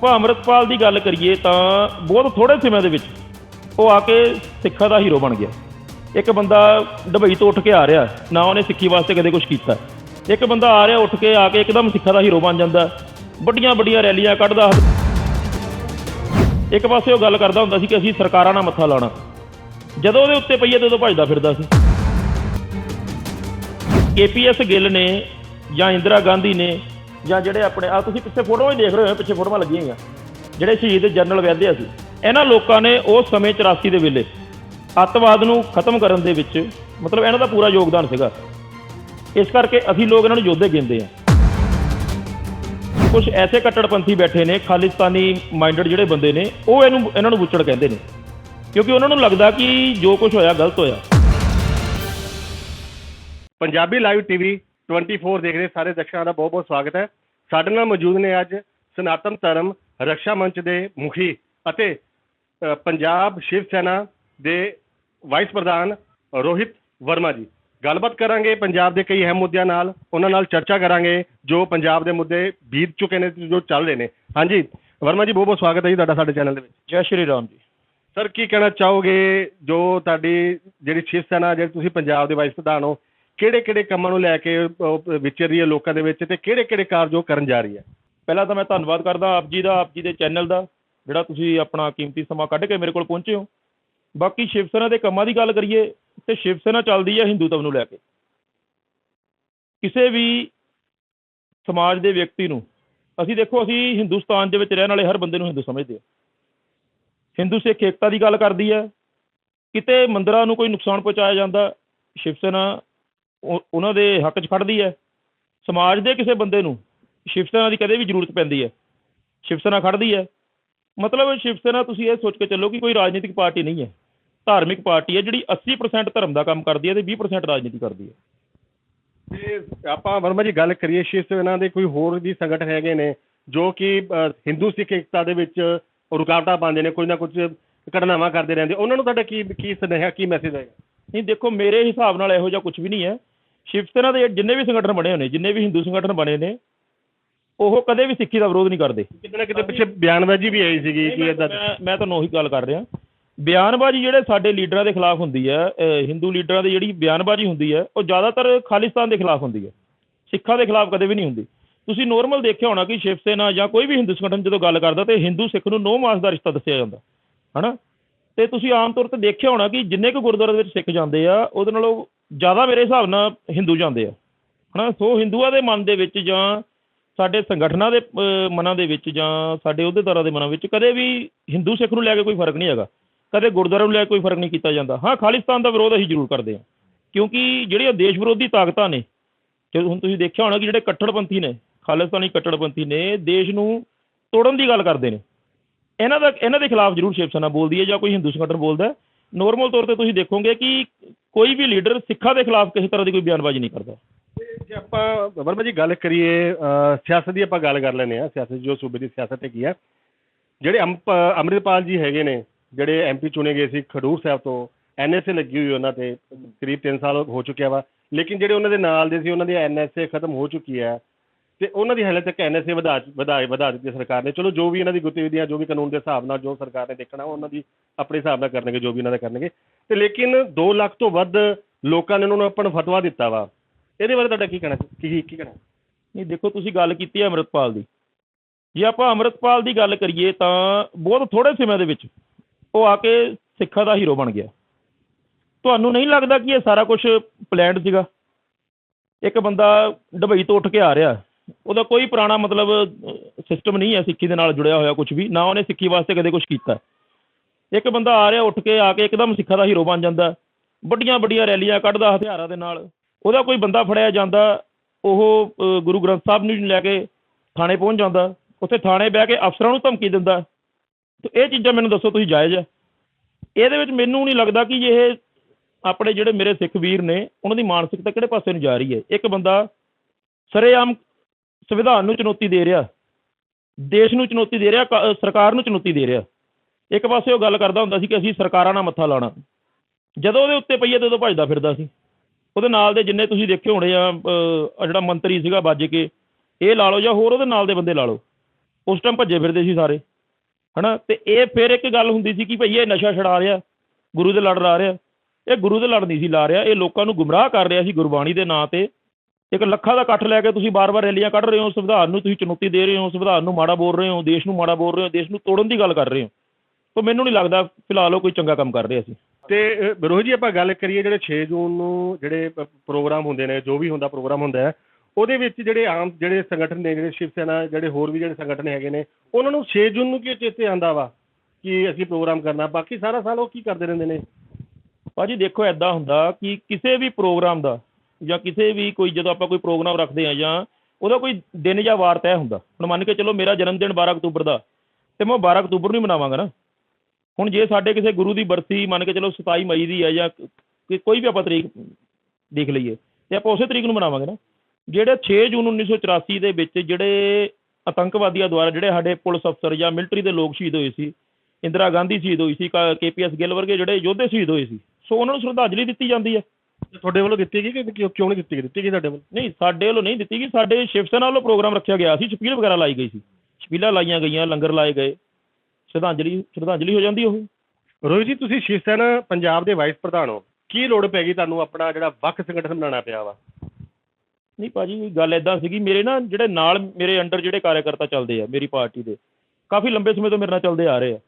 ਆਪਾਂ ਅੰਮ੍ਰਿਤਪਾਲ ਦੀ ਗੱਲ ਕਰੀਏ ਤਾਂ ਬਹੁਤ ਥੋੜੇ ਸਮੇਂ ਦੇ ਵਿੱਚ ਉਹ ਆ ਕੇ ਸਿੱਖਾਂ ਦਾ ਹੀਰੋ ਬਣ ਗਿਆ। ਇੱਕ ਬੰਦਾ ਦੁਬਈ ਤੋਂ ਉੱਠ ਕੇ ਆ ਰਿਹਾ, ਨਾ ਉਹਨੇ ਸਿੱਖੀ ਵਾਸਤੇ ਕਦੇ ਕੁਝ ਕੀਤਾ। ਇੱਕ ਬੰਦਾ ਆ ਰਿਹਾ, ਉੱਠ ਕੇ ਆ ਕੇ ਇੱਕਦਮ ਸਿੱਖਾਂ ਦਾ ਹੀਰੋ ਬਣ ਜਾਂਦਾ। ਵੱਡੀਆਂ ਵੱਡੀਆਂ ਰੈਲੀਆਂ ਕੱਢਦਾ ਇੱਕ ਪਾਸੇ ਉਹ ਗੱਲ ਕਰਦਾ ਹੁੰਦਾ ਸੀ ਕਿ ਅਸੀਂ ਸਰਕਾਰਾਂ ਨਾਲ ਮੱਥਾ ਲਾਉਣਾ। ਜਦੋਂ ਉਹਦੇ ਉੱਤੇ ਪਈਏ ਤਦੋਂ ਉਦੋਂ ਭੱਜਦਾ ਫਿਰਦਾ ਸੀ। ਕੇਪੀਐਸ ਗਿੱਲ ਨੇ ਜਾਂ ਇੰਦਰਾ ਗਾਂਧੀ ਨੇ ਜਾਂ ਜਿਹੜੇ ਆਪਣੇ ਆ ਤੁਸੀਂ ਪਿੱਛੇ ਫੋਟੋਆਂ ਹੀ ਦੇਖ ਰਹੇ ਹੋ, ਪਿੱਛੇ ਫੋਟੋਆਂ ਲੱਗੀਆਂ ਹੋਈਆਂ। ਜਿਹੜੇ ਸ਼ਹੀਦ ਜਨਰਲ ਵੈਦਿਆ ਸੀ ਇਹਨਾਂ ਲੋਕਾਂ ਨੇ ਉਸ ਸਮੇਂ 84 ਦੇ ਵੇਲੇ ਅੱਤਵਾਦ ਨੂੰ ਖਤਮ ਕਰਨ ਦੇ ਵਿੱਚ ਮਤਲਬ ਇਹਨਾਂ ਦਾ ਪੂਰਾ ਯੋਗਦਾਨ ਸੀਗਾ। ਇਸ ਕਰਕੇ ਅਸੀਂ ਲੋਕ ਇਹਨਾਂ ਨੂੰ ਯੋਧੇ ਗਿਣਦੇ ਆ ਕੁਝ ਐਸੇ ਕੱਟੜਪੰਥੀ ਬੈਠੇ ਨੇ, ਖਾਲਿਸਤਾਨੀ ਮਾਈਂਡਡ ਜਿਹੜੇ ਬੰਦੇ ਨੇ, ਉਹ ਇਹਨੂੰ, ਇਹਨਾਂ ਨੂੰ ਬੁੱਚੜ ਕਹਿੰਦੇ ਨੇ। ਕਿਉਂਕਿ ਉਹਨਾਂ ਨੂੰ ਲੱਗਦਾ ਕਿ ਜੋ ਕੁਝ ਹੋਇਆ, ਗਲਤ ਹੋਇਆ। ਪੰਜਾਬੀ ਲਾਈਵ ਟੀਵੀ 24 ਦੇਖ ਰਹੇ ਸਾਰੇ ਦਰਸ਼ਕਾਂ ਦਾ ਬਹੁਤ ਬਹੁਤ ਸਵਾਗਤ ਹੈ। ਸਾਡੇ ਨਾਲ ਮੌਜੂਦ ਨੇ ਅੱਜ ਸਨਾਤਨ ਧਰਮ ਰੱਖਿਆ ਮੰਚ ਦੇ ਮੁਖੀ ਅਤੇ ਪੰਜਾਬ ਸ਼ਿਵ ਸੈਨਾ ਦੇ ਵਾਈਸ ਪ੍ਰਧਾਨ ਰੋਹਿਤ ਵਰਮਾ ਜੀ। ਗੱਲਬਾਤ ਕਰਾਂਗੇ ਪੰਜਾਬ ਦੇ ਕਈ ਅਹਿਮ ਮੁੱਦਿਆਂ ਨਾਲ ਉਹਨਾਂ ਨਾਲ ਚਰਚਾ ਕਰਾਂਗੇ ਜੋ ਪੰਜਾਬ ਦੇ ਮੁੱਦੇ ਬੀਤ ਚੁੱਕੇ ਨੇ ਜੋ ਚੱਲ ਰਹੇ ਨੇ। ਹਾਂਜੀ ਵਰਮਾ ਜੀ ਬਹੁਤ ਬਹੁਤ ਸਵਾਗਤ ਹੈ ਜੀ ਤੁਹਾਡਾ ਸਾਡੇ ਚੈਨਲ ਦੇ ਵਿੱਚ। ਜੈ ਸ਼੍ਰੀ ਰਾਮ ਜੀ। ਸਰ ਕੀ ਕਹਿਣਾ ਚਾਹੋਗੇ ਜੋ ਤੁਹਾਡੀ ਜਿਹੜੀ ਸ਼ਿਵ ਸੈਨਾ ਜਿਹੜੇ ਤੁਸੀਂ ਪੰਜਾਬ ਦੇ ਵਾਈਸ ਪ੍ਰਧਾਨ ਹੋ ਕਿਹੜੇ ਕਿਹੜੇ ਕੰਮਾਂ ਨੂੰ ਲੈ ਕੇ ਵਿਚਰ ਰਹੀ ਹੈ ਲੋਕਾਂ ਦੇ ਵਿੱਚ ਤੇ ਕਿਹੜੇ ਕਿਹੜੇ ਕਾਰਜ ਉਹ ਕਰਨ ਜਾ ਰਹੀ ਹੈ? ਪਹਿਲਾਂ ਤਾਂ ਮੈਂ ਧੰਨਵਾਦ ਕਰਦਾ ਆਪ ਜੀ ਦਾ, ਆਪ ਜੀ ਦੇ ਚੈਨਲ ਦਾ, ਜਿਹੜਾ ਤੁਸੀਂ ਆਪਣਾ ਕੀਮਤੀ ਸਮਾਂ ਕੱਢ ਕੇ ਮੇਰੇ ਕੋਲ ਪਹੁੰਚੇ ਹੋ। ਬਾਕੀ ਸ਼ਿਵ ਸੈਨਾ ਦੇ ਕੰਮਾਂ ਦੀ ਗੱਲ ਕਰੀਏ ਤੇ ਸ਼ਿਵ ਸੈਨਾ ਚੱਲਦੀ ਹੈ ਹਿੰਦੂਤਵ ਨੂੰ ਲੈ ਕੇ। ਕਿਸੇ ਵੀ ਸਮਾਜ ਦੇ ਵਿਅਕਤੀ ਨੂੰ, ਅਸੀਂ ਦੇਖੋ, ਅਸੀਂ ਹਿੰਦੁਸਤਾਨ ਦੇ ਵਿੱਚ ਰਹਿਣ ਵਾਲੇ ਹਰ ਬੰਦੇ ਨੂੰ ਹਿੰਦੂ ਸਮਝਦੇ ਹਾਂ। ਹਿੰਦੂ ਸਿੱਖ ਏਕਤਾ ਦੀ ਗੱਲ ਕਰਦੀ ਹੈ। ਕਿਤੇ ਮੰਦਰਾਂ ਨੂੰ ਕੋਈ ਨੁਕਸਾਨ ਪਹੁੰਚਾਇਆ ਜਾਂਦਾ ਸ਼ਿਵ ਸੈਨਾ ਉਹਨਾਂ ਦੇ ਹੱਕ 'ਚ ਖੜਦੀ ਹੈ। ਸਮਾਜ ਦੇ ਕਿਸੇ ਬੰਦੇ ਨੂੰ ਸ਼ਿਵ ਸੈਨਾ ਦੀ ਕਦੇ ਵੀ ਜ਼ਰੂਰਤ ਪੈਂਦੀ ਹੈ। ਸ਼ਿਵ ਸੈਨਾ ਖੜਦੀ ਹੈ। ਮਤਲਬ ਸ਼ਿਵ ਸੈਨਾ ਤੁਸੀਂ ਇਹ ਸੋਚ ਕੇ ਚੱਲੋ ਕਿ ਕੋਈ ਰਾਜਨੀਤਿਕ ਪਾਰਟੀ ਨਹੀਂ ਹੈ। ਧਾਰਮਿਕ ਪਾਰਟੀ ਹੈ ਜਿਹੜੀ 80% ਧਰਮ ਦਾ ਕੰਮ ਕਰਦੀ ਹੈ ਤੇ 20% ਰਾਜਨੀਤੀ ਕਰਦੀ ਹੈ। ਤੇ ਆਪਾਂ ਵਰਮਾ ਜੀ ਗੱਲ ਕਰੀਏ ਸ਼ਿਵ ਸੈਨਾ ਦੇ ਕੋਈ ਹੋਰ ਵੀ ਸੰਗਠਨ ਹੈਗੇ ਨੇ, ਜੋ ਕਿ ਹਿੰਦੂ ਸਿੱਖ ਏਕਤਾ ਦੇ ਵਿੱਚ ਰੁਕਾਵਟਾਂ ਪਾਉਂਦੇ ਨੇ, ਕੁਝ ਨਾ ਕੁਝ ਘਟਨਾਵਾਂ ਕਰਦੇ ਰਹਿੰਦੇ। ਉਹਨਾਂ ਨੂੰ ਤੁਹਾਡਾ ਕੀ ਕੀ ਸੁਨੇਹਾ, ਕੀ ਮੈਸੇਜ ਹੈਗਾ ਨਹੀਂ ਦੇਖੋ ਮੇਰੇ ਹਿਸਾਬ ਨਾਲ ਇਹੋ ਜਿਹਾ ਕੁਝ ਵੀ ਨਹੀਂ ਹੈ। ਸ਼ਿਵ ਸੈਨਾ ਦੇ ਜਿੰਨੇ ਵੀ ਸੰਗਠਨ ਬਣੇ ਹੋਏ ਨੇ ਜਿੰਨੇ ਵੀ ਹਿੰਦੂ ਸੰਗਠਨ ਬਣੇ ਨੇ ਉਹ ਕਦੇ ਵੀ ਸਿੱਖੀ ਦਾ ਵਿਰੋਧ ਨਹੀਂ ਕਰਦੇ। ਕਿਤੇ ਨਾ ਕਿਤੇ ਪਿੱਛੇ ਬਿਆਨਬਾਜ਼ੀ ਵੀ ਆਈ ਸੀਗੀ ਕਿ ਮੈਂ ਇਦਾਂ ਮੈਂ ਤੁਹਾਨੂੰ ਉਹੀ ਗੱਲ ਕਰ ਰਿਹਾ। ਬਿਆਨਬਾਜ਼ੀ ਜਿਹੜੇ ਸਾਡੇ ਲੀਡਰਾਂ ਦੇ ਖਿਲਾਫ ਹੁੰਦੀ ਹੈ ਹਿੰਦੂ ਲੀਡਰਾਂ ਦੀ ਜਿਹੜੀ ਬਿਆਨਬਾਜ਼ੀ ਹੁੰਦੀ ਹੈ ਉਹ ਜ਼ਿਆਦਾਤਰ ਖਾਲਿਸਤਾਨ ਦੇ ਖਿਲਾਫ ਹੁੰਦੀ ਹੈ। ਸਿੱਖਾਂ ਦੇ ਖਿਲਾਫ ਕਦੇ ਵੀ ਨਹੀਂ ਹੁੰਦੀ। ਤੁਸੀਂ ਨੋਰਮਲ ਦੇਖਿਆ ਹੋਣਾ ਕਿ ਸ਼ਿਵ ਸੈਨਾ ਜਾਂ ਕੋਈ ਵੀ ਹਿੰਦੂ ਸੰਗਠਨ ਜਦੋਂ ਗੱਲ ਕਰਦਾ ਤੇ ਹਿੰਦੂ ਸਿੱਖ ਨੂੰ ਨੋ ਮਾਸ ਦਾ ਰਿਸ਼ਤਾ ਦੱਸਿਆ ਜਾਂਦਾ। ਹਨਾ? ਤੇ ਤੁਸੀਂ ਆਮ ਤੌਰ ਤੇ ਦੇਖਿਆ ਹੋਣਾ ਕਿ ਜਿੰਨੇ ਕੁ ਗੁਰਦੁਆਰੇ ਦੇ ਵਿੱਚ ਸਿੱਖ ਜਾਂਦੇ ਆ, ਉਹਦੇ ਨਾਲੋਂ ਜ਼ਿਆਦਾ ਮੇਰੇ ਹਿਸਾਬ ਨਾਲ ਹਿੰਦੂ ਜਾਂਦੇ ਆ। ਹਨਾ? ਸੋ ਹਿੰਦੂਆਂ ਦੇ ਮਨ ਦੇ ਵਿੱਚ ਜਾਂ ਸਾਡੇ ਸੰਗਠਨਾਂ ਦੇ ਮਨਾਂ ਦੇ ਵਿੱਚ ਜਾਂ ਸਾਡੇ ਅਹੁਦੇਦਾਰਾਂ ਦੇ ਮਨਾਂ ਵਿੱਚ ਕਦੇ ਵੀ ਹਿੰਦੂ ਸਿੱਖ ਨੂੰ ਲੈ ਕੇ ਕੋਈ ਫ਼ਰਕ ਨਹੀਂ ਹੈਗਾ। ਕਦੇ ਗੁਰਦੁਆਰੇ ਨੂੰ ਲੈ ਕੇ ਕੋਈ ਫ਼ਰਕ ਨਹੀਂ ਕੀਤਾ ਜਾਂਦਾ। ਹਾਂ, ਖਾਲਿਸਤਾਨ ਦਾ ਵਿਰੋਧ ਅਸੀਂ ਜ਼ਰੂਰ ਕਰਦੇ ਹਾਂ। ਕਿਉਂਕਿ ਜਿਹੜੀਆਂ ਦੇਸ਼ ਵਿਰੋਧੀ ਤਾਕਤਾਂ ਨੇ ਜਦੋਂ ਹੁਣ ਤੁਸੀਂ ਦੇਖਿਆ ਹੋਣਾ ਕਿ ਜਿਹੜੇ ਕੱਟੜਪੰਥੀ ਨੇ, ਖਾਲਿਸਤਾਨੀ ਕੱਟੜਪੰਥੀ ਨੇ, ਦੇਸ਼ ਨੂੰ ਤੋੜਨ ਦੀ ਗੱਲ ਕਰਦੇ ਨੇ। ਇਹਨਾਂ ਦਾ ਇਹਨਾਂ ਦੇ ਖਿਲਾਫ ਜ਼ਰੂਰ ਸ਼ਿਵ ਸੈਨਾ ਬੋਲਦੀ ਹੈ ਜਾਂ ਕੋਈ ਹਿੰਦੂ ਸੰਗਠਨ ਬੋਲਦਾ ਨੋਰਮਲ ਤੌਰ ਤੇ ਤੁਸੀਂ ਦੇਖੋਗੇ ਕਿ ਕੋਈ ਵੀ ਲੀਡਰ ਸਿੱਖਾਂ ਦੇ ਖਿਲਾਫ ਕਿਸੇ ਤਰ੍ਹਾਂ ਦੀ ਕੋਈ ਬਿਆਨਬਾਜ਼ੀ ਨਹੀਂ ਕਰਦਾ। ਜੇ ਆਪਾਂ ਵਰਮਾ ਜੀ ਗੱਲ ਕਰੀਏ ਸਿਆਸਤ ਦੀ ਆਪਾਂ ਗੱਲ ਕਰ ਲੈਂਦੇ ਆ ਸਿਆਸਤ ਜੋ ਸੂਬੇ ਦੀ ਸਿਆਸਤ ਹੈ ਕੀ ਹੈ ਜਿਹੜੇ ਅੰਪ- ਅੰਮ੍ਰਿਤਪਾਲ ਜੀ ਹੈਗੇ ਨੇ, ਜਿਹੜੇ ਐਮਪੀ ਚੁਣੇ ਗਏ ਸੀ ਖਡੂਰ ਸਾਹਿਬ ਤੋਂ ਐਨਐਸਏ ਲੱਗੀ ਹੋਈ ਉਹਨਾਂ ਤੇ, ਕਰੀਬ 3 ਸਾਲ ਹੋ ਚੁੱਕਿਆ ਵਾ। ਲੇਕਿਨ ਜਿਹੜੇ ਉਹਨਾਂ ਦੇ ਨਾਲ ਦੇ ਸੀ, ਉਹਨਾਂ ਦੀ ਐਨਐਸਏ ਖਤਮ ਹੋ ਚੁੱਕੀ ਹੈ। ਤੇ ਉਹਨਾਂ ਦੀ ਹਾਲੇ ਤੱਕ ਐਨਐਸਏ ਵਧਾ ਵਧਾਏ ਵਧਾ ਦਿੱਤੀ ਸਰਕਾਰ ਨੇ। ਚਲੋ ਜੋ ਵੀ ਇਹਨਾਂ ਦੀ ਗਤੀਵਿਧੀਆਂ, ਜੋ ਵੀ ਕਾਨੂੰਨ ਦੇ ਹਿਸਾਬ ਨਾਲ ਜੋ ਸਰਕਾਰ ਨੇ ਦੇਖਣਾ ਉਹਨਾਂ ਦੀ ਆਪਣੇ ਹਿਸਾਬ ਨਾਲ ਕਰਨਗੇ, ਜੋ ਵੀ ਇਹਨਾਂ ਦਾ ਕਰਨਗੇ। ਤੇ ਲੇਕਿਨ 2 ਲੱਖ ਤੋਂ ਵੱਧ ਲੋਕਾਂ ਨੇ ਉਹਨਾਂ ਨੂੰ ਆਪਣਾ ਫਤਵਾ ਦਿੱਤਾ ਵਾ। ਇਹਦੇ ਬਾਰੇ ਤੁਹਾਡਾ ਕੀ ਕਹਿਣਾ ਕੀ ਕੀ ਕਹਿਣਾ? ਨਹੀਂ, ਦੇਖੋ, ਤੁਸੀਂ ਗੱਲ ਕੀਤੀ ਹੈ ਅੰਮ੍ਰਿਤਪਾਲ ਦੀ। ਜੇ ਆਪਾਂ ਅੰਮ੍ਰਿਤਪਾਲ ਦੀ ਗੱਲ ਕਰੀਏ ਤਾਂ ਬਹੁਤ ਥੋੜੇ ਸਮੇਂ ਦੇ ਵਿੱਚ ਉਹ ਆ ਕੇ ਸਿੱਖਾਂ ਦਾ ਹੀਰੋ ਬਣ ਗਿਆ। ਤੁਹਾਨੂੰ ਨਹੀਂ ਲੱਗਦਾ ਕਿ ਇਹ ਸਾਰਾ ਕੁਝ ਪਲਾਨਡ ਸੀਗਾ? ਇੱਕ ਬੰਦਾ ਦੁਬਈ ਤੋਂ ਉੱਠ ਕੇ ਆ ਰਿਹਾ। ਉਹਦਾ ਕੋਈ ਪੁਰਾਣਾ ਮਤਲਬ ਸਿਸਟਮ ਨਹੀਂ ਹੈ ਸਿੱਖੀ ਦੇ ਨਾਲ ਜੁੜਿਆ ਹੋਇਆ ਕੁਝ ਵੀ, ਨਾ ਉਹਨੇ ਸਿੱਖੀ ਵਾਸਤੇ ਕਦੇ ਕੁਝ ਕੀਤਾ। ਇੱਕ ਬੰਦਾ ਆ ਰਿਹਾ, ਉੱਠ ਕੇ ਆ ਕੇ ਇੱਕਦਮ ਸਿੱਖਾਂ ਦਾ ਹੀਰੋ ਬਣ ਜਾਂਦਾ। ਵੱਡੀਆਂ ਵੱਡੀਆਂ ਰੈਲੀਆਂ ਕੱਢਦਾ ਹਥਿਆਰਾਂ ਦੇ ਨਾਲ। ਉਹਦਾ ਕੋਈ ਬੰਦਾ ਫੜਿਆ ਜਾਂਦਾ, ਉਹ ਗੁਰੂ ਗ੍ਰੰਥ ਸਾਹਿਬ ਨੂੰ ਲੈ ਕੇ ਥਾਣੇ ਪਹੁੰਚ ਜਾਂਦਾ। ਉੱਥੇ ਥਾਣੇ ਬਹਿ ਕੇ ਅਫਸਰਾਂ ਨੂੰ ਧਮਕੀ ਦਿੰਦਾ। ਤੇ ਇਹ ਚੀਜ਼ਾਂ ਮੈਨੂੰ ਦੱਸੋ, ਤੁਸੀਂ ਜਾਇਜ਼ ਹੈ ਇਹਦੇ ਵਿੱਚ ਮੈਨੂੰ ਨਹੀਂ ਲੱਗਦਾ ਕਿ ਇਹ ਆਪਣੇ ਜਿਹੜੇ ਮੇਰੇ ਸਿੱਖ ਵੀਰ ਨੇ, ਉਹਨਾਂ ਦੀ ਮਾਨਸਿਕਤਾ ਕਿਹੜੇ ਪਾਸੇ ਨੂੰ ਜਾ ਰਹੀ ਹੈ? ਇੱਕ ਬੰਦਾ ਸਰੇਆਮ ਸੰਵਿਧਾਨ ਨੂੰ ਚੁਣੌਤੀ ਦੇ ਰਿਹਾ, ਦੇਸ਼ ਨੂੰ ਚੁਣੌਤੀ ਦੇ ਰਿਹਾ, ਕ- ਸਰਕਾਰ ਨੂੰ ਚੁਣੌਤੀ ਦੇ ਰਿਹਾ। ਇੱਕ ਪਾਸੇ ਉਹ ਗੱਲ ਕਰਦਾ ਹੁੰਦਾ ਸੀ ਕਿ ਅਸੀਂ ਸਰਕਾਰਾਂ ਨਾਲ ਮੱਥਾ ਲਾਉਣਾ। ਜਦੋਂ ਉਹਦੇ ਉੱਤੇ ਪਈਏ ਤੇ ਉਦੋਂ ਭੱਜਦਾ ਫਿਰਦਾ ਸੀ। ਉਹਦੇ ਨਾਲ ਦੇ ਜਿੰਨੇ ਤੁਸੀਂ ਦੇਖੇ ਹੋਣੇ ਆ ਜਿਹੜਾ ਮੰਤਰੀ ਸੀਗਾ ਵੱਜ ਕੇ, ਇਹ ਲਾ ਲਓ ਜਾਂ ਹੋਰ ਉਹਦੇ ਨਾਲ ਦੇ ਬੰਦੇ ਲਾ ਲਓ। ਉਸ ਟਾਈਮ ਭੱਜੇ ਫਿਰਦੇ ਸੀ ਸਾਰੇ। ਹਨਾ? ਤੇ ਇਹ ਫਿਰ ਇੱਕ ਗੱਲ ਹੁੰਦੀ ਸੀ ਕਿ ਭਈ ਇਹ ਨਸ਼ਾ ਛਡਾ ਰਿਹਾ, ਗੁਰੂ ਦੇ ਲੜ ਲਾ ਰਿਹਾ। ਇਹ ਗੁਰੂ ਦੇ ਲੜ ਨਹੀਂ ਸੀ ਲਾ ਰਿਹਾ, ਇਹ ਲੋਕਾਂ ਨੂੰ ਗੁੰਮਰਾਹ ਕਰ ਰਿਹਾ ਸੀ ਗੁਰਬਾਣੀ ਦੇ ਨਾਂ ਤੇ। ਇੱਕ ਲੱਖਾਂ ਦਾ ਇਕੱਠ ਲੈ ਕੇ ਤੁਸੀਂ ਬਾਰ-ਬਾਰ ਰੈਲੀਆਂ ਕੱਢ ਰਹੇ ਹੋ ਸੰਵਿਧਾਨ ਨੂੰ ਤੁਸੀਂ ਚੁਣੌਤੀ ਦੇ ਰਹੇ ਹੋ ਸੰਵਿਧਾਨ ਨੂੰ ਮਾੜਾ ਬੋਲ ਰਹੇ ਹੋ ਦੇਸ਼ ਨੂੰ ਮਾੜਾ ਬੋਲ ਰਹੇ ਹੋ ਦੇਸ਼ ਨੂੰ ਤੋੜਨ ਦੀ ਗੱਲ ਕਰ ਰਹੇ ਹੋ। ਤਾਂ ਮੈਨੂੰ ਨਹੀਂ ਲੱਗਦਾ ਫਿਲਹਾਲ ਉਹ ਕੋਈ ਚੰਗਾ ਕੰਮ ਕਰ ਰਿਹਾ ਸੀ। ਤੇ ਅ, ਰੋਹਿਤ ਜੀ ਆਪਾਂ ਗੱਲ ਕਰੀਏ ਜਿਹੜੇ 6 ਜੂਨ ਨੂੰ ਜਿਹੜੇ ਪ੍ਰੋਗਰਾਮ ਹੁੰਦੇ ਨੇ ਜੋ ਵੀ ਹੁੰਦਾ ਪ੍ਰੋਗਰਾਮ ਹੁੰਦਾ ਹੈ ਉਹਦੇ ਵਿੱਚ ਜਿਹੜੇ ਆਮ ਜਿਹੜੇ ਸੰਗਠਨ ਨੇ ਜਿਹੜੇ ਸ਼ਿਵ ਸੈਨਾ ਜਿਹੜੇ ਹੋਰ ਵੀ ਜਿਹੜੇ ਸੰਗਠਨ ਹੈਗੇ ਨੇ ਉਹਨਾਂ ਨੂੰ 6 ਜੂਨ ਨੂੰ ਕੀ ਚੇਤੇ ਆਂਦਾ ਵਾ ਕਿ ਅਸੀਂ ਪ੍ਰੋਗਰਾਮ ਕਰਨਾ? ਬਾਕੀ ਸਾਰਾ ਸਾਲ ਉਹ ਕੀ ਕਰਦੇ ਰਹਿੰਦੇ ਨੇ? ਭਾਜੀ ਦੇਖੋ ਐਦਾਂ ਹੁੰਦਾ ਕਿ ਕਿਸੇ ਵੀ ਪ੍ਰੋਗਰਾਮ ਦਾ ਜਾਂ ਕਿਸੇ ਵੀ ਕੋਈ ਜਦੋਂ ਆਪਾਂ ਕੋਈ ਪ੍ਰੋਗਰਾਮ ਰੱਖਦੇ ਆ ਜਾਂ ਉਹਦਾ ਕੋਈ ਦਿਨ ਜਾਂ ਵਾਰ ਤੈਅ ਹੁੰਦਾ। ਹੁਣ ਮੰਨ ਕੇ ਚਲੋ ਮੇਰਾ ਜਨਮ ਦਿਨ 12 ਅਕਤੂਬਰ ਦਾ ਤੇ ਮੈਂ ਉਹ 12 ਅਕਤੂਬਰ ਨੂੰ ਹੀ ਮਨਾਵਾਂਗਾ ਨਾ। ਹੁਣ ਜੇ ਸਾਡੇ ਕਿਸੇ ਗੁਰੂ ਦੀ ਬਰਸੀ ਮੰਨ ਕੇ ਚਲੋ 27 ਮਈ ਦੀ ਹੈ ਜਾਂ ਕੋਈ ਵੀ ਆਪਾਂ ਤਰੀਕ ਦੇਖ ਲਈਏ ਤੇ ਆਪਾਂ ਉਸੇ ਤਰੀਕ ਨੂੰ ਮਨਾਵਾਂਗੇ ਨਾ। ਜਿਹੜੇ 6 ਜੂਨ 1984 ਦੇ ਵਿੱਚ ਜਿਹੜੇ ਆਤੰਕਵਾਦੀਆਂ ਦੁਆਰਾ ਜਿਹੜੇ ਸਾਡੇ ਪੁਲਿਸ ਅਫਸਰ ਜਾਂ ਮਿਲਟਰੀ ਦੇ ਲੋਕ ਸ਼ਹੀਦ ਹੋਏ ਸੀ, ਇੰਦਰਾ ਗਾਂਧੀ ਸ਼ਹੀਦ ਹੋਈ ਸੀ ਕੇਪੀਐਸ ਗਿੱਲ ਵਰਗੇ ਜਿਹੜੇ ਯੋਧੇ ਸ਼ਹੀਦ ਹੋਏ ਸੀ, ਸੋ ਉਹਨਾਂ ਨੂੰ ਸ਼ਰਧਾਂਜਲੀ ਦਿੱਤੀ ਜਾਂਦੀ ਹੈ। ਤੁਹਾਡੇ ਵੱਲੋਂ ਦਿੱਤੀ ਗਈ ਕਿ ਕਿਉਂ ਕਿਉਂ ਨਹੀਂ ਦਿੱਤੀ ਗਈ? ਦਿੱਤੀ ਗਈ ਤੁਹਾਡੇ ਵੱਲੋਂ? ਨਹੀਂ ਸਾਡੇ ਵੱਲੋਂ ਨਹੀਂ ਦਿੱਤੀ ਗਈ। ਸਾਡੇ ਸ਼ਿਵ ਸੈਨਾ ਵੱਲੋਂ ਪ੍ਰੋਗਰਾਮ ਰੱਖਿਆ ਗਿਆ ਸੀ। ਛਪੀਲ ਵਗੈਰਾ ਲਾਈ ਗਈ ਸੀ। ਛਪੀਲਾਂ ਲਾਈਆਂ ਗਈਆਂ ਲੰਗਰ ਲਾਏ ਗਏ। ਸ਼ਰਧਾਂਜਲੀ ਸ਼ਰਧਾਂਜਲੀ ਹੋ ਜਾਂਦੀ ਉਹ। ਰੋਹਿਤ ਜੀ ਤੁਸੀਂ ਸ਼ਿਵ ਸੈਨਾ ਪੰਜਾਬ ਦੇ ਵਾਈਸ ਪ੍ਰਧਾਨ ਹੋ। ਕੀ ਲੋੜ ਪੈ ਗਈ ਤੁਹਾਨੂੰ ਆਪਣਾ ਜਿਹੜਾ ਵੱਖ ਸੰਗਠਨ ਬਣਾਉਣਾ ਪਿਆ ਵਾ? ਨਹੀਂ ਭਾਜੀ ਗੱਲ ਐਦਾਂ ਸੀਗੀ ਮੇਰੇ ਨਾ ਜਿਹੜੇ ਨਾਲ ਮੇਰੇ ਅੰਡਰ ਜਿਹੜੇ ਕਾਰਜਕਰਤਾ ਚੱਲਦੇ ਆ ਮੇਰੀ ਪਾਰਟੀ ਦੇ ਕਾਫੀ ਲੰਬੇ ਸਮੇਂ ਤੋਂ ਮੇਰੇ ਨਾਲ ਚੱਲਦੇ ਆ ਰਹੇ ਆ।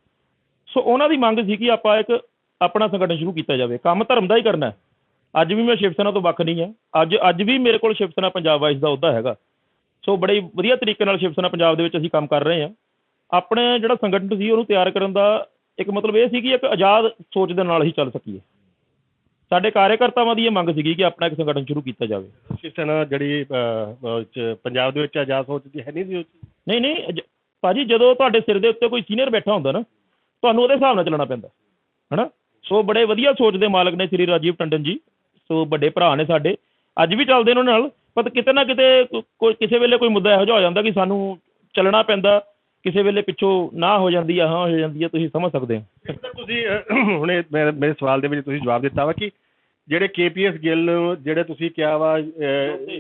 ਸੋ ਉਹਨਾਂ ਦੀ ਮੰਗ ਸੀ ਕਿ ਆਪਾਂ ਇੱਕ ਆਪਣਾ ਸੰਗਠਨ ਸ਼ੁਰੂ ਕੀਤਾ ਜਾਵੇ। ਕੰਮ ਧਰਮ ਦਾ ਹੀ ਕਰਨਾ ਹੈ। ਅੱਜ ਵੀ ਮੈਂ ਸ਼ਿਵ ਸੈਨਾ ਤੋਂ ਵੱਖ ਨਹੀਂ ਆ ਅੱਜ ਅੱਜ ਵੀ ਮੇਰੇ ਕੋਲ ਸ਼ਿਵ ਸੈਨਾ ਪੰਜਾਬ ਵਾਈਸ ਦਾ ਅਹੁਦਾ ਹੈਗਾ। ਸੋ ਬੜੇ ਹੀ ਵਧੀਆ ਤਰੀਕੇ ਨਾਲ ਸ਼ਿਵ ਸੈਨਾ ਪੰਜਾਬ ਦੇ ਵਿੱਚ ਅਸੀਂ ਕੰਮ ਕਰ ਰਹੇ ਹਾਂ। ਆਪਣੇ ਜਿਹੜਾ ਸੰਗਠਨ ਸੀ ਉਹਨੂੰ ਤਿਆਰ ਕਰਨ ਦਾ ਇੱਕ ਮਤਲਬ ਇਹ ਸੀ ਕਿ ਇੱਕ ਆਜ਼ਾਦ ਸੋਚ ਦੇ ਨਾਲ ਹੀ ਚੱਲ ਸਕੀਏ। ਸਾਡੇ ਕਾਰਜਕਰਤਾਵਾਂ ਦੀ ਇਹ ਮੰਗ ਸੀਗੀ ਕਿ ਆਪਣਾ ਇੱਕ ਸੰਗਠਨ ਸ਼ੁਰੂ ਕੀਤਾ ਜਾਵੇ। ਸ਼ਿਵ ਸੈਨਾ ਜਿਹੜੀ ਪੰਜਾਬ ਦੇ ਵਿੱਚ ਆਜ਼ਾਦ ਸੋਚਦੀ ਹੈ ਨਹੀਂ ਸੀ? ਨਹੀਂ ਨਹੀਂ ਭਾਜੀ ਜਦੋਂ ਤੁਹਾਡੇ ਸਿਰ ਦੇ ਉੱਤੇ ਕੋਈ ਸੀਨੀਅਰ ਬੈਠਾ ਹੁੰਦਾ ਨਾ ਤੁਹਾਨੂੰ ਉਹਦੇ ਹਿਸਾਬ ਨਾਲ ਚੱਲਣਾ ਪੈਂਦਾ। ਹਨਾ? ਸੋ ਬੜੇ ਵਧੀਆ ਸੋਚ ਦੇ ਮਾਲਕ ਨੇ ਸ੍ਰੀ ਰਾਜੀਵ ਟੰਡਨ ਜੀ। ਸੋ ਵੱਡੇ ਭਰਾ ਨੇ ਸਾਡੇ। ਅੱਜ ਵੀ ਚੱਲਦੇ ਨੇ ਉਹਨਾਂ ਨਾਲ ਪਰ ਕਿਤੇ ਨਾ ਕਿਤੇ ਕੋ- ਕੋਈ ਕਿਸੇ ਵੇਲੇ ਕੋਈ ਮੁੱਦਾ ਇਹੋ ਜਿਹਾ ਹੋ ਜਾਂਦਾ ਕਿ ਸਾਨੂੰ ਚੱਲਣਾ ਪੈਂਦਾ ਕਿਸੇ ਵੇਲੇ ਪਿੱਛੋਂ ਨਾ ਹੋ ਜਾਂਦੀ ਆ ਹਾਂ ਹੋ ਜਾਂਦੀ ਆ ਤੁਸੀਂ ਸਮਝ ਸਕਦੇ ਹੋ। ਤੁਸੀਂ ਅ, ਹੁਣੇ ਮੇਰੇ ਮੇਰੇ ਸਵਾਲ ਦੇ ਵਿੱਚ ਤੁਸੀਂ ਜਵਾਬ ਦਿੱਤਾ ਵਾ ਕਿ ਜਿਹੜੇ ਕੇਪੀਐਸ ਗਿੱਲ ਨੂੰ ਜਿਹੜੇ ਤੁਸੀਂ ਕਿਹਾ ਵਾ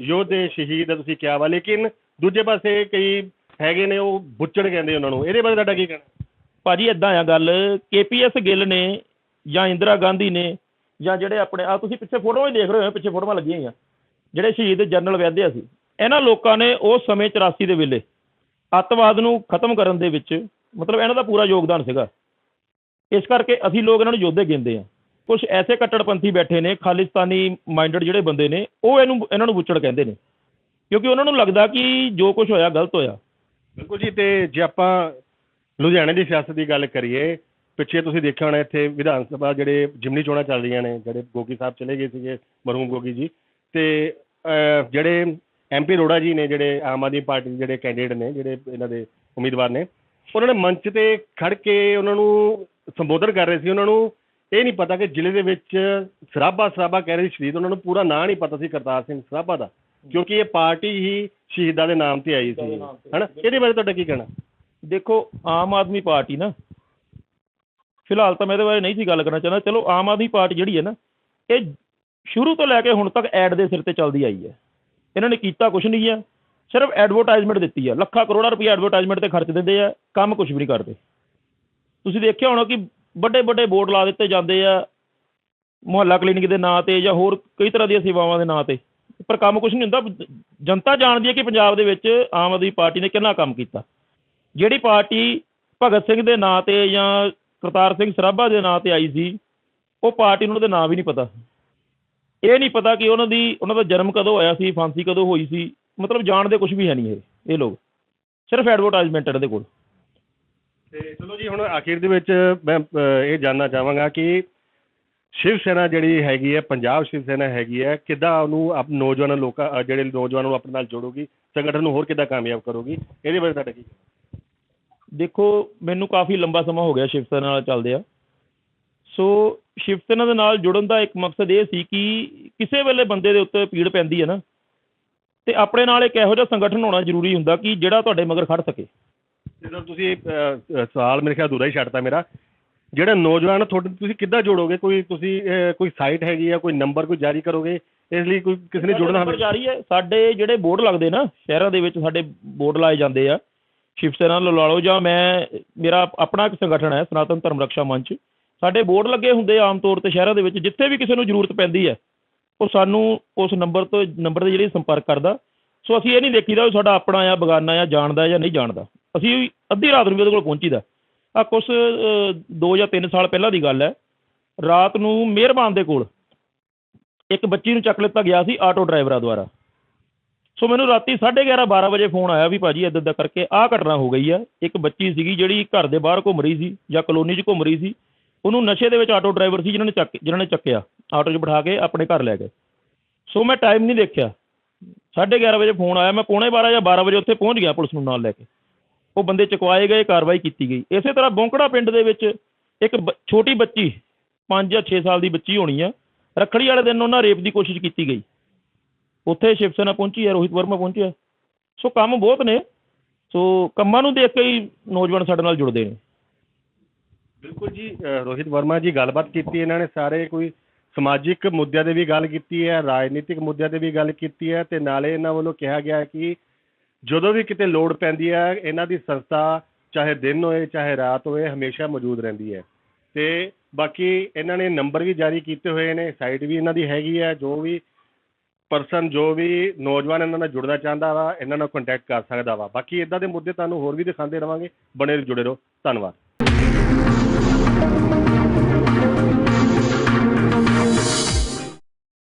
ਯੋਧੇ ਸ਼ਹੀਦ ਦਾ ਤੁਸੀਂ ਕਿਹਾ ਵਾ ਲੇਕਿਨ ਦੂਜੇ ਪਾਸੇ ਕਈ ਹੈਗੇ ਨੇ ਉਹ ਬੁੱਚੜ ਕਹਿੰਦੇ ਉਹਨਾਂ ਨੂੰ। ਇਹਦੇ ਬਾਰੇ ਤੁਹਾਡਾ ਕੀ ਕਹਿਣਾ? ਭਾਜੀ ਇਦਾਂ ਆ ਗੱਲ ਕੇਪੀਐਸ ਗਿੱਲ ਨੇ ਜਾਂ ਇੰਦਰਾ ਗਾਂਧੀ ਨੇ ਜਾਂ ਜਿਹੜੇ ਆਪਣੇ ਆ ਤੁਸੀਂ ਪਿੱਛੇ ਫੋਟੋਆਂ ਹੀ ਦੇਖ ਰਹੇ ਹੋ, ਪਿੱਛੇ ਫੋਟੋਆਂ ਲੱਗੀਆਂ ਹੋਈਆਂ। ਜਿਹੜੇ ਸ਼ਹੀਦ ਜਨਰਲ ਵੈਦਿਆ ਸੀ ਇਹਨਾਂ ਲੋਕਾਂ ਨੇ ਉਸ ਸਮੇਂ 84 ਦੇ ਵੇਲੇ ਅੱਤਵਾਦ ਨੂੰ ਖਤਮ ਕਰਨ ਦੇ ਵਿੱਚ ਮਤਲਬ ਇਹਨਾਂ ਦਾ ਪੂਰਾ ਯੋਗਦਾਨ ਸੀਗਾ। ਇਸ ਕਰਕੇ ਅਸੀਂ ਲੋਕ ਇਹਨਾਂ ਨੂੰ ਯੋਧੇ ਗਿਣਦੇ ਆ ਕੁਝ ਐਸੇ ਕੱਟੜਪੰਥੀ ਬੈਠੇ ਨੇ, ਖਾਲਿਸਤਾਨੀ ਮਾਈਂਡਡ ਜਿਹੜੇ ਬੰਦੇ ਨੇ, ਉਹ ਇਹਨੂੰ, ਇਹਨਾਂ ਨੂੰ ਬੁੱਚੜ ਕਹਿੰਦੇ ਨੇ। ਕਿਉਂਕਿ ਉਹਨਾਂ ਨੂੰ ਲੱਗਦਾ ਕਿ ਜੋ ਕੁਝ ਹੋਇਆ, ਗਲਤ ਹੋਇਆ। ਬਿਲਕੁਲ ਜੀ, ਤੇ ਜੇ ਆਪਾਂ ਲੁਧਿਆਣੇ ਦੀ ਸਿਆਸਤ ਦੀ ਗੱਲ ਕਰੀਏ ਪਿੱਛੇ ਤੁਸੀਂ ਦੇਖਿਆ ਹੋਣਾ ਇੱਥੇ ਵਿਧਾਨ ਸਭਾ ਜਿਹੜੇ ਜਿਮਨੀ ਚੋਣਾਂ ਚੱਲ ਰਹੀਆਂ ਨੇ ਜਿਹੜੇ ਗੋਗੀ ਸਾਹਿਬ ਚਲੇ ਗਏ ਸੀਗੇ ਮਰਹੂਮ ਗੋਗੀ ਜੀ। ਤੇ ਜਿਹੜੇ ਐਮਪੀ ਰੋੜਾ ਜੀ ਨੇ ਜਿਹੜੇ ਆਮ ਆਦਮੀ ਪਾਰਟੀ ਦੇ ਜਿਹੜੇ ਕੈਂਡੀਡੇਟ ਨੇ ਜਿਹੜੇ ਇਹਨਾਂ ਦੇ ਉਮੀਦਵਾਰ ਨੇ ਉਹਨਾਂ ਨੇ ਮੰਚ ਤੇ ਖੜ ਕੇ ਉਹਨਾਂ ਨੂੰ ਸੰਬੋਧਨ ਕਰ ਰਹੇ ਸੀ। ਉਹਨਾਂ ਨੂੰ ਇਹ ਨਹੀਂ ਪਤਾ ਕਿ ਜ਼ਿਲ੍ਹੇ ਦੇ ਵਿੱਚ ਸਰਾਭਾ ਸਰਾਭਾ ਕਹਿ ਰਹੇ ਸੀ ਸ਼ਹੀਦ ਉਹਨਾਂ ਨੂੰ ਪੂਰਾ ਨਾਂ ਨਹੀਂ ਪਤਾ ਸੀ ਕਰਤਾਰ ਸਿੰਘ ਸਰਾਭਾ ਦਾ ਕਿਉਂਕਿ ਇਹ ਪਾਰਟੀ ਹੀ ਸ਼ਹੀਦਾਂ ਦੇ ਨਾਮ ਤੇ ਆਈ ਸੀ। ਹਨਾ? ਇਹਦੇ ਬਾਰੇ ਤੁਹਾਡਾ ਕੀ ਕਹਿਣਾ? ਦੇਖੋ ਆਮ ਆਦਮੀ ਪਾਰਟੀ ਨਾ ਫਿਲਹਾਲ ਤਾਂ ਮੈਂ ਇਹਦੇ ਬਾਰੇ ਨਹੀਂ ਸੀ ਗੱਲ ਕਰਨਾ ਚਾਹੁੰਦਾ। ਚਲੋ, ਆਮ ਆਦਮੀ ਪਾਰਟੀ ਜਿਹੜੀ ਹੈ ਨਾ, ਇਹ ਸ਼ੁਰੂ ਤੋਂ ਲੈ ਕੇ ਹੁਣ ਤੱਕ ਐਡ ਦੇ ਸਿਰ ਤੇ ਚੱਲਦੀ ਆਈ ਹੈ। ਇਹਨਾਂ ਨੇ ਕੀਤਾ ਕੁਝ ਨਹੀਂ ਹੈ। ਸਿਰਫ ਐਡਵਰਟਾਈਜ਼ਮੈਂਟ ਦਿੱਤੀ ਹੈ। ਲੱਖਾਂ ਕਰੋੜਾਂ ਰੁਪਏ ਐਡਵਰਟਾਈਜ਼ਮੈਂਟ ਤੇ ਖਰਚ ਦਿੰਦੇ ਆ, ਕੰਮ ਕੁਝ ਵੀ ਨਹੀਂ ਕਰਦੇ। ਤੁਸੀਂ ਦੇਖਿਆ ਹੋਣਾ ਕਿ ਵੱਡੇ ਵੱਡੇ ਬੋਰਡ ਲਾ ਦਿੱਤੇ ਜਾਂਦੇ ਆ, ਮੁਹੱਲਾ ਕਲੀਨਿਕ ਦੇ ਨਾਂ ਤੇ ਜਾਂ ਹੋਰ ਕਈ ਤਰ੍ਹਾਂ ਦੀਆਂ ਸੇਵਾਵਾਂ ਦੇ ਨਾਂ ਤੇ। ਪਰ ਕੰਮ ਕੁਝ ਨਹੀਂ ਹੁੰਦਾ। ਜਨਤਾ ਜਾਣਦੀ ਹੈ ਕਿ ਪੰਜਾਬ ਦੇ ਵਿੱਚ ਆਮ ਆਦਮੀ ਪਾਰਟੀ ਨੇ ਕਿੰਨਾ ਕੰਮ ਕੀਤਾ। ਜਿਹੜੀ ਪਾਰਟੀ ਭਗਤ ਸਿੰਘ ਦੇ ਨਾਂ ਤੇ ਜਾਂ ਕਰਤਾਰ ਸਿੰਘ ਸਰਾਭਾ ਦੇ ਨਾਂ ਤੇ ਆਈ ਸੀ, ਉਹ ਪਾਰਟੀ ਨੂੰ ਉਹਦੇ ਨਾਂ ਵੀ ਨਹੀਂ ਪਤਾ। ਇਹ ਨਹੀਂ ਪਤਾ ਕਿ ਉਹਨਾਂ ਦੀ, ਉਹਨਾਂ ਦਾ ਜਨਮ ਕਦੋਂ ਹੋਇਆ ਸੀ, ਫਾਂਸੀ ਕਦੋਂ ਹੋਈ ਸੀ, ਮਤਲਬ ਜਾਣਦੇ ਕੁਝ ਵੀ ਹੈ ਨਹੀਂ ਇਹ ਇਹ ਲੋਕ। ਸਿਰਫ ਐਡਵਰਟਾਈਜ਼ਮੈਂਟ ਇਹਨਾਂ ਦੇ ਕੋਲ। ਤੇ ਚਲੋ ਜੀ, ਹੁਣ ਆਖਿਰ ਦੇ ਵਿੱਚ ਮੈਂ ਇਹ ਜਾਨਣਾ ਚਾਹਾਂਗਾ ਕਿ ਸ਼ਿਵ ਸੈਨਾ ਜਿਹੜੀ ਹੈਗੀ ਹੈ, ਪੰਜਾਬ ਸ਼ਿਵ ਸੈਨਾ ਹੈਗੀ ਹੈ, ਕਿੱਦਾਂ ਉਹਨੂੰ ਆਪ ਨੌਜਵਾਨ ਲੋਕਾਂ ਜਿਹੜੇ ਨੌਜਵਾਨ ਨੂੰ ਆਪਣੇ ਨਾਲ ਜੋੜੂਗੀ, ਸੰਗਠਨ ਨੂੰ ਹੋਰ ਕਿੱਦਾਂ ਕਾਮਯਾਬ ਕਰੂਗੀ, ਇਹਦੇ ਬਾਰੇ ਤੁਹਾਡਾ ਕੀ ਦੇਖੋ ਮੈਨੂੰ ਕਾਫੀ ਲੰਬਾ ਸਮਾਂ ਹੋ ਗਿਆ ਸ਼ਿਵ ਸੈਨਾ ਨਾਲ ਚੱਲਦੇ ਆ। ਸੋ ਸ਼ਿਵ ਸੈਨਾ ਦੇ ਨਾਲ ਜੁੜਨ ਦਾ ਇੱਕ ਮਕਸਦ ਇਹ ਸੀ ਕਿ ਕਿਸੇ ਵੇਲੇ ਬੰਦੇ ਦੇ ਉੱਤੇ ਪੀੜ ਪੈਂਦੀ ਹੈ ਨਾ ਤੇ ਆਪਣੇ ਨਾਲ ਇੱਕ ਇਹੋ ਜਿਹਾ ਸੰਗਠਨ ਹੋਣਾ ਜ਼ਰੂਰੀ ਹੁੰਦਾ ਕਿ ਜਿਹੜਾ ਤੁਹਾਡੇ ਮਗਰ ਖੜ ਸਕੇ। ਜਦੋਂ ਤੁਸੀਂ ਸਵਾਲ ਮੇਰੇ ਖਿਆਲ ਅਧੂਰਾ ਹੀ ਛੱਡਤਾ ਮੇਰਾ। ਜਿਹੜਾ ਨੌਜਵਾਨ ਤੁਹਾਡੇ ਤੁਸੀਂ ਕਿੱਦਾਂ ਜੋੜੋਗੇ? ਕੋਈ ਤੁਸੀਂ ਕੋਈ ਸਾਈਟ ਹੈਗੀ ਆ ਕੋਈ ਨੰਬਰ ਕੋਈ ਜਾਰੀ ਕਰੋਗੇ? ਇਸ ਲਈ ਕੋਈ ਕਿਸੇ ਨੇ ਜੁੜਨਾ ਹੋਵੇ। ਜਾਰੀ ਹੈ ਸਾਡੇ ਜਿਹੜੇ ਬੋਰਡ ਲੱਗਦੇ ਨਾ ਸ਼ਹਿਰਾਂ ਦੇ ਵਿੱਚ ਸਾਡੇ ਬੋਰਡ ਲਾਏ ਜਾਂਦੇ ਆ। ਸ਼ਿਵ ਸੈਨਾ ਨੂੰ ਲਾ ਲਓ ਜਾਂ ਮੈਂ, ਮੇਰਾ ਆਪਣਾ ਇੱਕ ਸੰਗਠਨ ਹੈ, ਸਨਾਤਨ ਧਰਮ ਰੱਖਿਆ ਮੰਚ। ਸਾਡੇ ਬੋਰਡ ਲੱਗੇ ਹੁੰਦੇ ਆਮ ਤੌਰ ਤੇ ਸ਼ਹਿਰਾਂ ਦੇ ਵਿੱਚ, ਜਿੱਥੇ ਵੀ ਕਿਸੇ ਨੂੰ ਜ਼ਰੂਰਤ ਪੈਂਦੀ ਹੈ, ਉਹ ਸਾਨੂੰ ਉਸ ਨੰਬਰ ਤੋਂ, ਨੰਬਰ ਦੇ ਜਿਹੜੀ ਸੰਪਰਕ ਕਰਦਾ। ਸੋ ਅਸੀਂ ਇਹ ਨਹੀਂ ਦੇਖੀਦਾ ਵੀ ਸਾਡਾ ਆਪਣਾ ਆ, ਬਗਾਨਾ ਆ, ਜਾਣਦਾ ਜਾਂ ਨਹੀਂ ਜਾਣਦਾ। ਅਸੀਂ ਅੱਧੀ ਰਾਤ ਨੂੰ ਉਹਦੇ ਕੋਲ ਪਹੁੰਚੀਦਾ। ਆ ਕੁਛ 2 ਜਾਂ 3 ਸਾਲ ਪਹਿਲਾਂ ਦੀ ਗੱਲ ਹੈ। ਰਾਤ ਨੂੰ ਮਿਹਰਬਾਨ ਦੇ ਕੋਲ ਇੱਕ ਬੱਚੀ ਨੂੰ ਚੱਕ ਲਿੱਤਾ ਗਿਆ ਸੀ ਆਟੋ ਡਰਾਈਵਰਾਂ ਦੁਆਰਾ। ਸੋ ਮੈਨੂੰ ਰਾਤੀ 11:30 12 ਵਜੇ ਫੋਨ ਆਇਆ ਵੀ ਭਾਜੀ ਇੱਦਾਂ ਇੱਦਾਂ ਕਰਕੇ ਆਹ ਘਟਨਾ ਹੋ ਗਈ ਆ। ਇੱਕ ਬੱਚੀ ਸੀਗੀ ਜਿਹੜੀ ਘਰ ਦੇ ਬਾਹਰ ਘੁੰਮ ਰਹੀ ਸੀ ਜਾਂ ਕਲੋਨੀ 'ਚ ਘੁੰਮ ਰਹੀ ਸੀ। ਉਹਨੂੰ ਨਸ਼ੇ ਦੇ ਵਿੱਚ ਆਟੋ ਡਰਾਈਵਰ ਸੀ ਜਿਨ੍ਹਾਂ ਨੇ ਚੱਕ ਜਿਨ੍ਹਾਂ ਨੇ ਚੱਕਿਆ। ਆਟੋ 'ਚ ਬਿਠਾ ਕੇ ਆਪਣੇ ਘਰ ਲੈ ਗਏ। ਸੋ ਮੈਂ ਟਾਈਮ ਨਹੀਂ ਦੇਖਿਆ। 11:30 ਵਜੇ ਫੋਨ ਆਇਆ। ਮੈਂ ਪੌਣੇ 12 ਜਾਂ 12 ਵਜੇ ਉੱਥੇ ਪਹੁੰਚ ਗਿਆ ਪੁਲਿਸ ਨੂੰ ਨਾਲ ਲੈ ਕੇ। ਉਹ ਬੰਦੇ ਚੁਕਵਾਏ ਗਏ, ਕਾਰਵਾਈ ਕੀਤੀ ਗਈ। ਇਸੇ ਤਰ੍ਹਾਂ ਬੌਂਕੜਾ ਪਿੰਡ ਦੇ ਵਿੱਚ ਇੱਕ ਬ- ਛੋਟੀ ਬੱਚੀ 5 ਜਾਂ 6 ਸਾਲ ਦੀ ਬੱਚੀ ਹੋਣੀ ਆ। ਰੱਖੜੀ ਵਾਲੇ ਦਿਨ ਉਹਨਾਂ ਰੇਪ ਦੀ ਕੋਸ਼ਿਸ਼ ਕੀਤੀ ਗਈ। ਉੱਥੇ ਸ਼ਿਵ ਸੈਨਾ ਪਹੁੰਚੀ ਹੈ, ਰੋਹਿਤ ਵਰਮਾ ਪਹੁੰਚਿਆ। ਸੋ ਕੰਮ ਬਹੁਤ ਨੇ। ਸੋ ਕੰਮਾਂ ਨੂੰ ਦੇਖ ਕੇ ਹੀ ਨੌਜਵਾਨ ਸਾਡੇ ਨਾਲ ਜੁੜਦੇ ਨੇ। ਬਿਲਕੁਲ ਜੀ ਰੋਹਿਤ ਵਰਮਾ ਜੀ ਗੱਲਬਾਤ ਕੀਤੀ ਇਹਨਾਂ ਨੇ, ਸਾਰੇ ਕੋਈ ਸਮਾਜਿਕ ਮੁੱਦਿਆਂ ਦੇ ਵੀ ਗੱਲ ਕੀਤੀ ਹੈ, ਰਾਜਨੀਤਿਕ ਮੁੱਦਿਆਂ ਤੇ ਵੀ ਗੱਲ ਕੀਤੀ ਹੈ ਤੇ ਨਾਲੇ ਇਹਨਾਂ ਵੱਲੋਂ ਕਿਹਾ ਗਿਆ ਕਿ ਜਦੋਂ ਵੀ ਕਿਤੇ ਲੋੜ ਪੈਂਦੀ ਹੈ, ਇਹਨਾਂ ਦੀ ਸੰਸਥਾ ਚਾਹੇ ਦਿਨ ਹੋਏ, ਚਾਹੇ ਰਾਤ ਹੋਏ, ਹਮੇਸ਼ਾ ਮੌਜੂਦ ਰਹਿੰਦੀ ਹੈ। ਤੇ ਬਾਕੀ ਇਹਨਾਂ ਨੇ ਨੰਬਰ ਵੀ ਜਾਰੀ ਕੀਤੇ ਹੋਏ ਨੇ, ਸਾਈਟ ਵੀ ਇਹਨਾਂ ਦੀ ਹੈਗੀ ਹੈ, ਜੋ ਵੀ ਪਰਸਨ ਜੋ ਵੀ ਨੌਜਵਾਨ ਇਹਨਾਂ ਨਾਲ ਜੁੜਨਾ ਚਾਹੁੰਦਾ ਵਾ, ਇਹਨਾਂ ਨਾਲ ਕੰਟੈਕਟ ਕਰ ਸਕਦਾ ਵਾ। ਬਾਕੀ ਇਦਾਂ ਦੇ ਮੁੱਦੇ ਤੁਹਾਨੂੰ ਹੋਰ ਵੀ ਦਿਖਾਉਂਦੇ ਰਵਾਂਗੇ। ਬਣੇ ਜੁੜੇ ਰਹੋ। ਧੰਨਵਾਦ।